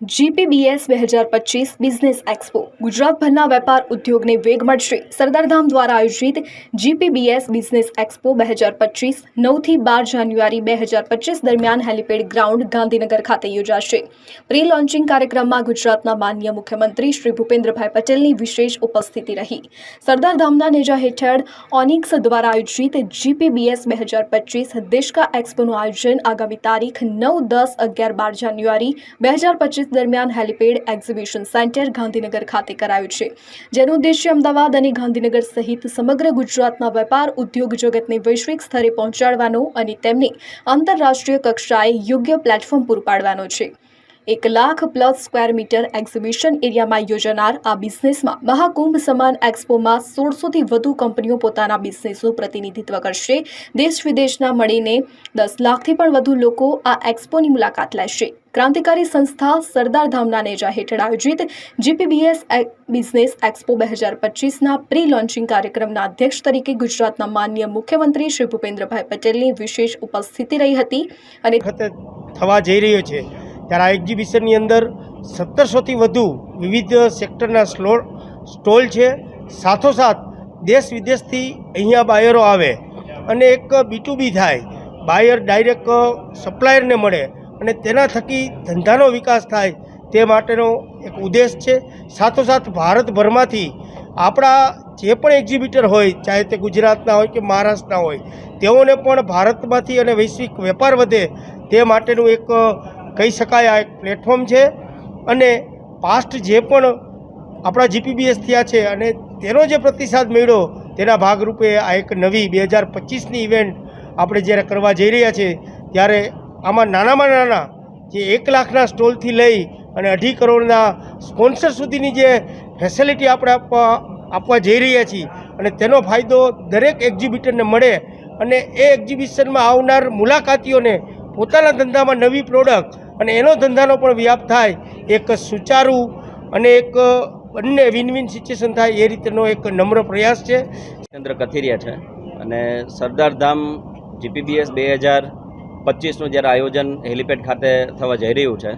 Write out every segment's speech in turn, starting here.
GPBS બે હજાર પચીસ બિઝનેસ એક્સપો. ગુજરાતભરના વેપાર ઉદ્યોગને વેગ મળશે. સરદારધામ દ્વારા આયોજિત જીપીબીએસ બિઝનેસ એક્સપો બે હજાર પચીસ નવથી બાર જાન્યુઆરી બે હજાર પચીસ દરમિયાન હેલિપેડ ગ્રાઉન્ડ ગાંધીનગર ખાતે યોજાશે. પ્રી લોન્ચિંગ કાર્યક્રમમાં ગુજરાતના માન્ય મુખ્યમંત્રી શ્રી ભૂપેન્દ્રભાઈ પટેલની વિશેષ ઉપસ્થિતિ રહી. સરદારધામના નેજા હેઠળ ઓનિક્સ દ્વારા આયોજિત જીપીબીએસ બે હજાર પચીસ દેશકા એક્સપોનું આયોજન આગામી તારીખ નવ દસ અગિયાર બાર જાન્યુઆરી બે હજાર પચીસ દરમિયાન હેલિપેડ એક્ઝિબિશન સેન્ટર ગાંધીનગર ખાતે કરાયું છે, જેનો ઉદ્દેશ્ય અમદાવાદ અને ગાંધીનગર સહિત સમગ્ર ગુજરાતના વેપાર, ઉદ્યોગ જગતને વૈશ્વિક સ્તરે પહોંચાડવાનો અને તેમને આંતરરાષ્ટ્રીય કક્ષાએ યોગ્ય પ્લેટફોર્મ પૂરું પાડવાનો છે. એક lakh plus square metre exhibition એરિયામાં યોજાનાર આ બિઝનેસમાં મહાકુંભ સમાન એક્સપોમાં સોળસોથી વધુ કંપનીઓ પોતાના બિઝનેસનું પ્રતિનિધિત્વ કરશે. દેશ વિદેશના મળીને દસ લાખથી પણ વધુ લોકો આ એક્સપોની મુલાકાત લેશે. ક્રાંતિકારી સંસ્થા સરદાર ધામના નેજા હેઠળ આયોજિત જીપીબીએસ બિઝનેસ એક્સપો બે હજાર પચીસના પ્રી લોન્ચિંગ કાર્યક્રમના અધ્યક્ષ તરીકે ગુજરાતના માન્ય મુખ્યમંત્રી શ્રી ભૂપેન્દ્રભાઈ પટેલની વિશેષ ઉપસ્થિતિ રહી હતી અને થવા જઈ રહ્યો છે. ત્યારે આ એક્ઝિબિશનની અંદર સત્તરસોથી વધુ વિવિધ સેક્ટરના સ્લો, સ્ટોલ છે. સાથોસાથ દેશ વિદેશથી અહીંયા બાયરો આવે અને એક બીટુ બી થાય. બાયર ડાયરેક્ટ સપ્લાયરને મળે અને તેના થકી ધંધાનો વિકાસ થાય તે માટેનો એક ઉદ્દેશ છે. સાથોસાથ ભારતભરમાંથી આપણા જે પણ એક્ઝિબિટર હોય, ચાહે તે ગુજરાતના હોય કે મહારાષ્ટ્રના હોય, તેઓને પણ ભારતમાંથી અને વૈશ્વિક વેપાર વધે તે માટેનું એક કહી શકાય આ એક પ્લેટફોર્મ છે. અને પાસ્ટ જે પણ આપણા જીપીબીએસ થયા છે અને તેનો જે પ્રતિસાદ મળ્યો, તેના ભાગરૂપે આ એક નવી બે હજાર પચીસની ઇવેન્ટ આપણે જ્યારે કરવા જઈ રહ્યા છીએ, ત્યારે આમાં નાનામાં નાના જે એક લાખના સ્ટોલથી લઈ અને અઢી કરોડના સ્પોન્સર સુધીની જે ફેસિલિટી આપણે આપવા આપવા જઈ રહ્યા છીએ અને તેનો ફાયદો દરેક એક્ઝિબિટરને મળે અને એ એક્ઝિબિશનમાં આવનાર મુલાકાતીઓને પોતાના ધંધામાં નવી પ્રોડક્ટ અને એનો ધંધાનો પણ વ્યાપ થાય, એક સુચારું અને એક બંને વિન વિન સિચ્યુએશન થાય એ રીતનો એક નમ્ર પ્રયાસ છે. ચંદ્ર કથિરિયા છે અને સરદાર ધામ જીપીબીએસ બે હજાર પચીસનું જ્યારે આયોજન હેલિપેડ ખાતે થવા જઈ રહ્યું છે,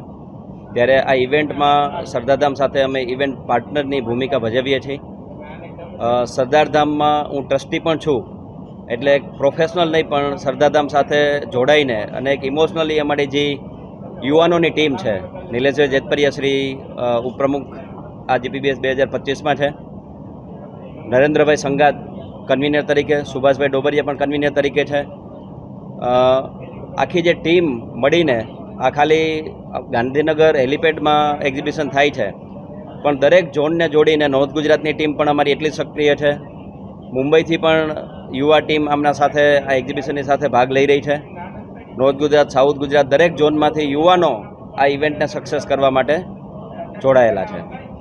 ત્યારે આ ઇવેન્ટમાં સરદારધામ સાથે અમે ઇવેન્ટ પાર્ટનરની ભૂમિકા ભજવીએ છીએ. સરદારધામમાં હું ટ્રસ્ટી પણ છું, એટલે પ્રોફેશનલ નહીં પણ સરદારધામ સાથે જોડાઈને અને એક ઇમોશનલી અમારી જે યુવાનોની ટીમ છે. નિલેશભાઈ જેતપરિયા શ્રી ઉપપ્રમુખ આ જીપીબીએસ બે હજાર પચીસમાં છે. નરેન્દ્રભાઈ સંગાત કન્વીનર તરીકે, સુભાષભાઈ ડોબરિયા પણ કન્વીનર તરીકે છે. આખી જે ટીમ મળીને આ ખાલી ગાંધીનગર હેલિપેડમાં એક્ઝિબિશન થાય છે. પણ દરેક ઝોનને જોડીને નોર્થ ગુજરાતની ટીમ પણ અમારી એટલી સક્રિય છે. મુંબઈથી પણ યુવા ટીમ આમના સાથે, આ એક્ઝિબિશનની સાથે ભાગ લઈ રહી છે. નોર્થ ગુજરાત સાઉથ ગુજરાત દરેક ઝોનમાંથી યુવાનો આ ઇવેન્ટને સક્સેસ કરવા માટે જોડાયેલા છે.